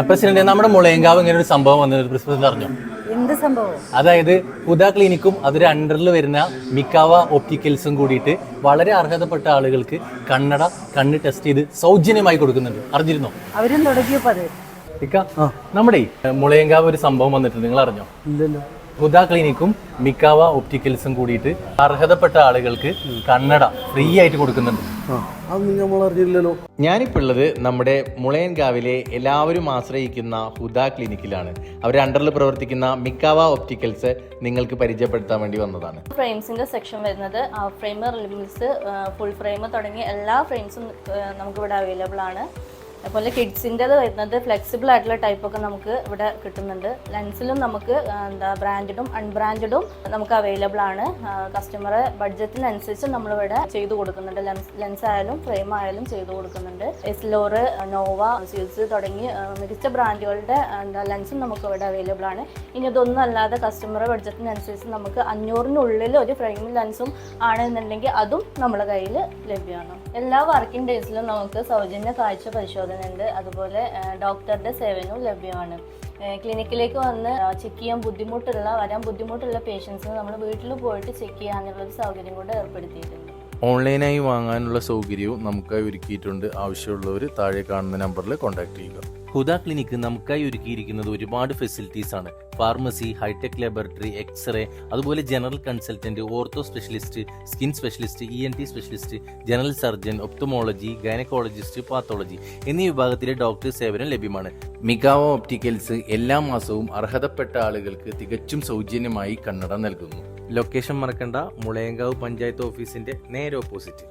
President നമ്മുടെ മുളയങ്കാവ് ഇങ്ങനെ ഒരു സംഭവം വന്നത് പ്രസിഡന്റ് അറിഞ്ഞോ? എന്ത് സംഭവം? അതായത് ഹുദ ക്ലിനിക്കും അതിന്റെ അണ്ടറിൽ വരുന്ന മിക്കാവ ഒപ്റ്റിക്കൽസും കൂടിയിട്ട് വളരെ അർഹതപ്പെട്ട ആളുകൾക്ക് കണ്ണട കണ്ണ് ടെസ്റ്റ് ചെയ്ത് സൗജന്യമായി കൊടുക്കുന്നുണ്ട്. അറിഞ്ഞിരുന്നോ? അവരും തുടങ്ങിയപ്പോ അത്. നമ്മുടെ മുളയങ്കാവ് ഒരു സംഭവം വന്നിട്ടുണ്ട്. നിങ്ങൾ അറിഞ്ഞോ ഇല്ലല്ലോ. ഹുദ ക്ലിനിക്കും മിക്കാവ ഒപ്റ്റിക്കൽസും കൂടിയിട്ട് അർഹതപ്പെട്ട ആളുകൾക്ക് കണ്ണട ഫ്രീ ആയിട്ട് കൊടുക്കുന്നുണ്ട്. ആ നമ്മൾ അറിഞ്ഞില്ലല്ലോ ഞാനിപ്പോൾ ഉള്ളത് നമ്മുടെ മുളയൻകാവിലെ എല്ലാവരും ആശ്രയിക്കുന്ന ഹുദ ക്ലിനിക്കിലാണ്. അവർ അണ്ടറിൽ പ്രവർത്തിക്കുന്ന മിക്കാവ ഒപ്റ്റിക്കൽസ് നിങ്ങൾക്ക് പരിചയപ്പെടുത്താൻ വേണ്ടി വന്നതാണ്. ഫ്രെയിംസിന്റെ സെക്ഷൻ വരുന്നത് ഫ്രെയിം റിലിംസ് ഫുൾ ഫ്രെയിം തുടങ്ങിയ എല്ലാ ഫ്രെയിംസും നമുക്ക് ഇവിടെ അവൈലബിൾ ആണ്. അതുപോലെ കിഡ്സിന്റെത് വരുന്നത് ഫ്ലെക്സിബിൾ ആയിട്ടുള്ള ടൈപ്പ് ഒക്കെ നമുക്ക് ഇവിടെ കിട്ടുന്നുണ്ട്. ലെൻസിലും നമുക്ക് എന്താ ബ്രാൻഡഡും അൺബ്രാൻഡഡും നമുക്ക് അവൈലബിൾ ആണ്. കസ്റ്റമറെ ബഡ്ജറ്റിനനുസരിച്ച് നമ്മളിവിടെ ചെയ്തു കൊടുക്കുന്നുണ്ട്. ലെൻസ് ആയാലും ഫ്രെയിം ആയാലും ചെയ്തു കൊടുക്കുന്നുണ്ട്. എസ്ലോറ് നോവ സ്യൂസ് തുടങ്ങി മികച്ച ബ്രാൻഡുകളുടെ എന്താ ലെൻസും നമുക്ക് ഇവിടെ അവൈലബിൾ ആണ്. ഇനി ഇതൊന്നും അല്ലാതെ കസ്റ്റമറെ ബഡ്ജറ്റിനനുസരിച്ച് നമുക്ക് അഞ്ഞൂറിനുള്ളിൽ ഒരു ഫ്രെയിം ലെൻസും ആണെന്നുണ്ടെങ്കിൽ അതും നമ്മുടെ കയ്യിൽ ലഭ്യമാണ്. എല്ലാ വർക്കിംഗ് ഡേയ്സിലും നമുക്ക് സൗജന്യ കാഴ്ച പരിശോധന ഉണ്ട് അതുപോലെ ഡോക്ടറുടെ സേവനവും ലഭ്യമാണ്. ക്ലിനിക്കിലേക്ക് വന്ന് ചെക്ക് ചെയ്യാൻ ബുദ്ധിമുട്ടുള്ള വരാൻ ബുദ്ധിമുട്ടുള്ള പേഷ്യൻസിന് നമ്മൾ വീട്ടിൽ പോയിട്ട് ചെക്ക് ചെയ്യാനുള്ള ഒരു സൗകര്യം കൂടെ ഏർപ്പെടുത്തിയിട്ടുണ്ട്. ഓൺലൈനായി വാങ്ങാനുള്ള സൗകര്യവും നമുക്കായി ഒരുക്കിയിട്ടുണ്ട്. ആവശ്യമുള്ളവർ താഴെ കാണുന്ന നമ്പറിൽ കോൺടാക്ട് ചെയ്യുക. ഹുദ ക്ലിനിക്ക് നമുക്കായി ഒരുക്കിയിരിക്കുന്നത് ഒരുപാട് ഫെസിലിറ്റീസ് ആണ്. Pharmacy hitech laboratory x ray അതുപോലെ general consultant ortho specialist skin specialist E N T specialist general surgeon ophthalmology gynaecologist pathology എന്നീ വിഭാഗത്തിലെ ഡോക്ടർ സേവനം ലഭ്യമാണ്. മികാവോ ഒപ്റ്റിക്കൽസ് എല്ലാ മാസവും അർഹതപ്പെട്ട ആളുകൾക്ക് തികച്ചും സൗജന്യമായി കണ്ണട നൽകുന്നു. ലൊക്കേഷൻ മറക്കണ്ട. മുളയങ്കാവ് പഞ്ചായത്ത് ഓഫീസിന്റെ നേരെ ഓപ്പോസിറ്റ്